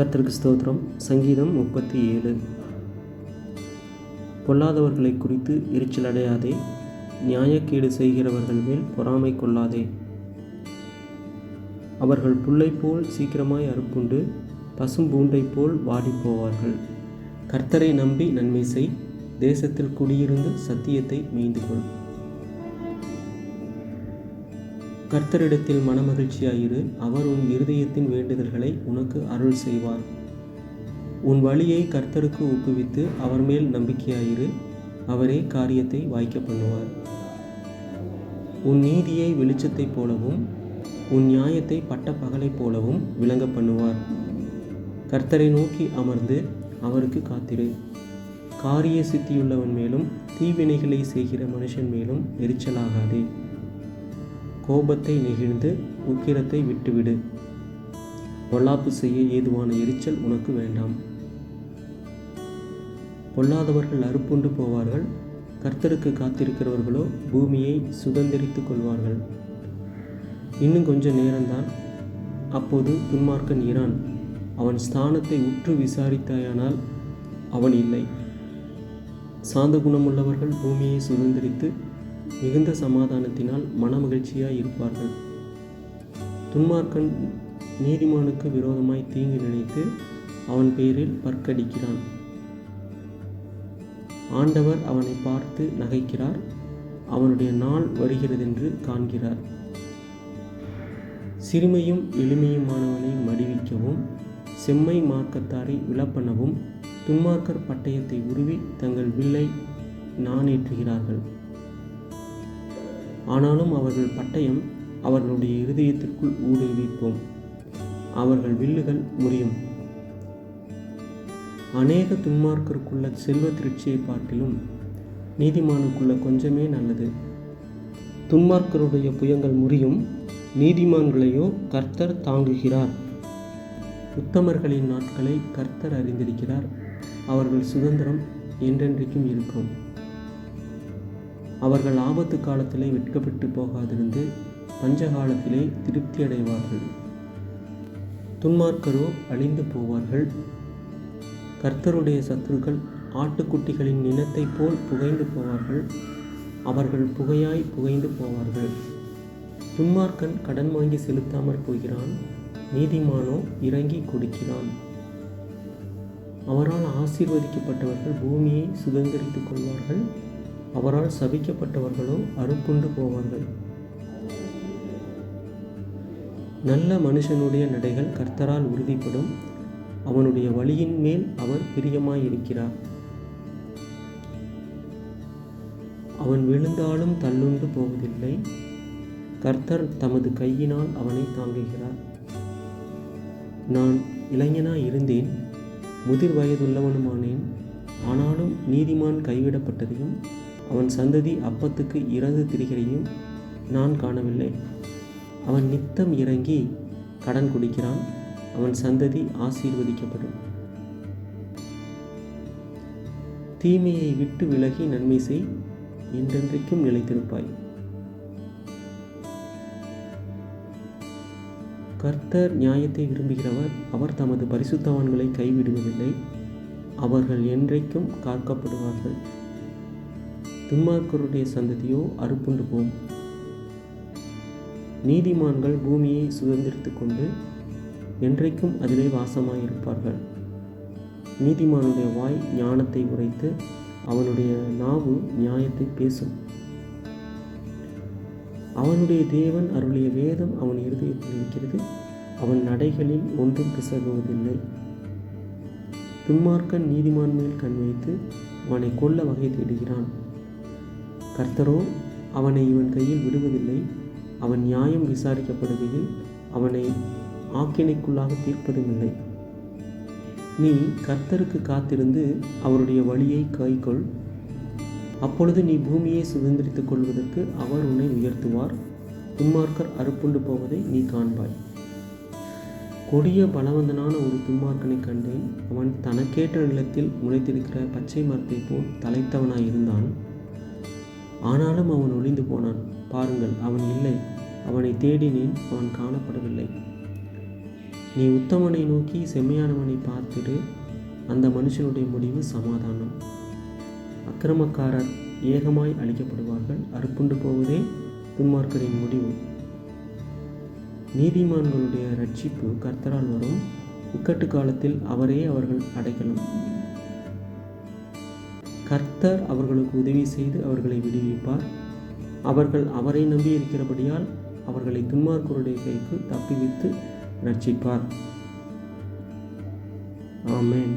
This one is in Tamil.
கர்த்தருக்கு ஸ்தோத்திரம். சங்கீதம் முப்பத்தி ஏழு. பொல்லாதவர்களை குறித்து எரிச்சல் அடையாதே நியாயக்கேடு செய்கிறவர்கள் மேல் பொறாமை கொள்ளாதே. அவர்கள் புல்லை போல் சீக்கிரமாய் அறுப்புண்டு பசும்பூண்டை போல் வாடிப் போவார்கள் கர்த்தரை நம்பி நன்மை செய் தேசத்தில் குடியிருந்து சத்தியத்தை மீந்து கர்த்தரிடத்தில் மனமகிழ்ச்சியாயிரு. அவர் உன் இருதயத்தின் வேண்டுதல்களை உனக்கு அருள் செய்வார். உன் வழியை கர்த்தருக்கு ஒப்புவித்து அவர் மேல் நம்பிக்கையாயிரு. அவரே காரியத்தை வாய்க்க பண்ணுவார். உன் நீதியை வெளிச்சத்தைப் போலவும் உன் நியாயத்தை பட்ட பகலைப் போலவும் விளங்க பண்ணுவார். கர்த்தரை நோக்கி அமர்ந்து அவருக்கு காத்திரு. காரிய சித்தியுள்ளவன் மேலும் தீவினைகளை செய்கிற மனுஷன் மேலும் எரிச்சலாகாதே. கோபத்தை நெகிழ்ந்து உக்கிரத்தை விட்டுவிடு. பொல்லாப்பு செய்ய ஏதுவான எரிச்சல் உனக்கு வேண்டாம். பொல்லாதவர்கள் அறுப்புண்டு போவார்கள். கர்த்தருக்கு காத்திருக்கிறவர்களோ பூமியை சுதந்திரித்து கொள்வார்கள். இன்னும் கொஞ்சம் நேரம்தான். அப்போது துன்மார்க்கன் ஈரான் அவன் ஸ்தானத்தை உற்று விசாரித்தாயானால் அவன் இல்லை. சாந்த குணமுள்ளவர்கள் பூமியை சுதந்திரித்து மிகுந்த சமாதானத்தினால் மனமகிழ்ச்சியாய் இருப்பார்கள். துன்மார்க்கன் நீதிமானுக்கு விரோதமாய் தீங்கு நினைத்து அவன் பேரில் பற்கடிக்கிறான். ஆண்டவர் அவனை பார்த்து நகைக்கிறார். அவனுடைய நாள் வருகிறதென்று காண்கிறார். சிறுமையும் எளிமையுமானவனை மடிவிக்கவும் செம்மை மார்க்கத்தாரை விழப்பண்ணவும் துன்மார்க்கர் பட்டயத்தை உருவி தங்கள் வில்லை நாணேற்றுகிறார்கள். ஆனாலும் அவர்கள் பட்டயம் அவர்களுடைய இருதயத்திற்குள் ஊடுருவிப்போம். அவர்கள் வில்லுகள் முறியும். அநேக துன்மார்க்கருக்குள்ள செல்வ திருச்சியை பார்க்கிலும் நீதிமானுக்குள்ள கொஞ்சமே நல்லது. துன்மார்க்கருடைய புயங்கள் முறியும். நீதிமான்களையோ கர்த்தர் தாங்குகிறார். உத்தமர்களின் நாட்களை கர்த்தர் அறிந்திருக்கிறார். அவர்கள் சுதந்திரம் என்றென்றைக்கும் இருக்கும். அவர்கள் ஆபத்து காலத்திலே வெட்கப்பட்டு போகாதிருந்து பஞ்ச காலத்திலே திருப்தி அடைவார்கள் துன்மார்க்கரோ அழிந்து போவார்கள். கர்த்தருடைய சத்துருக்கள் ஆட்டுக்குட்டிகளின் நினத்தைப் போல் புகைந்து போவார்கள். அவர்கள் புகையாய் புகைந்து போவார்கள். துன்மார்க்கன் கடன் வாங்கி செலுத்தாமற் போகிறான். நீதிமானோ இறங்கி கொடுக்கிறான். அவரால் ஆசீர்வதிக்கப்பட்டவர்கள் பூமியை சுதந்திரித்துக் கொள்வார்கள். அவரால் சபிக்கப்பட்டவர்களோ அறுப்புண்டு போவார்கள். நல்ல மனுஷனுடைய நடைகள் கர்த்தரால் உறுதிப்படும். அவனுடைய வழியின் மேல் அவர் பிரியமாயிருக்கிறார். அவன் விழுந்தாலும் தள்ளுண்டு போவதில்லை. கர்த்தர் தமது கையினால் அவனை தாங்குகிறார். நான் இளைஞனாய் இருந்தேன் முதிர் வயதுள்ளவனுமானேன். ஆனாலும் நீதிமான் கைவிடப்பட்டதையும் அவன் சந்ததி அப்பத்துக்கு இறந்து திரிகிறையும் நான் காணவில்லை. அவன் நித்தம் இறங்கி கடன் குடிக்கிறான். அவன் சந்ததி ஆசீர்வதிக்கப்படும். தீமையை விட்டு விலகி நன்மை செய் என்றென்றைக்கும் நிலைத்திருப்பாய். கர்த்தர் நியாயத்தை விரும்புகிறவர் அவர் தமது பரிசுத்தவான்களை கைவிடுவதில்லை. அவர்கள் என்றைக்கும் காக்கப்படுவார்கள். துன்மார்க்கருடைய சந்ததியோ அறுப்புண்டு போம். நீதிமான்கள் பூமியை சுதந்திரித்து கொண்டு என்றைக்கும் அதிலே வாசமாயிருப்பார்கள். நீதிமானுடைய வாய் ஞானத்தை உரைத்து அவனுடைய நாவு நியாயத்தை பேசும். அவனுடைய தேவன் அருளிய வேதம் அவன் இருதயத்தில் இருக்கிறது அவன் நடைகளில் ஒன்றும் பிசகுவதில்லை. துன்மார்க்கன் நீதிமான் மேல் கண் வைத்து அவனை கொல்ல வகை தேடுகிறான். கர்த்தரோ அவனை இவன் கையில் விடுவதில்லை. அவன் நியாயம் விசாரிக்கப்படுகையில் அவனை ஆக்கினைக்குள்ளாக தீர்ப்பதுமில்லை. நீ கர்த்தருக்கு காத்திருந்து அவருடைய வழியை கைக்கொள். அப்பொழுது நீ பூமியை சுதந்திரித்துக் கொள்வதற்கு அவர் உன்னை உயர்த்துவார். துன்மார்க்கர் அறுப்புண்டு போவதை நீ காண்பாய். கொடிய பலவந்தனான ஒரு துன்மார்க்கனை கண்டேன். அவன் தனக்கேற்ற நிலத்தில் முளைத்திருக்கிற பச்சை மரத்தை போல் தலைத்தவனாய் இருந்தான் ஆனாலும் அவன் ஒளிந்து போனான். பாருங்கள் அவன் இல்லை. அவனை தேடினேன் அவன் காணப்படவில்லை. நீ உத்தமனை நோக்கி செம்மையானவனை பார்த்துட்டு அந்த மனுஷனுடைய முடிவு சமாதானம். அக்கிரமக்காரர் ஏகமாய் அழிக்கப்படுவார்கள். அறுப்புண்டு போவதே துன்மார்க்கரின் முடிவு. நீதிமான்களுடைய ரட்சிப்பு கர்த்தரால் வரும். இக்கட்டு காலத்தில் அவரே அவர்கள் அடைக்கலம். கர்த்தர் அவர்களுக்கு உதவி செய்து அவர்களை விடுவிப்பார். அவர்கள் அவரை நம்பி இருக்கிறபடியால் அவர்களை துன்மார்க்கருடைய கைக்கு தப்புவித்து ரட்சிப்பார் ஆமேன்.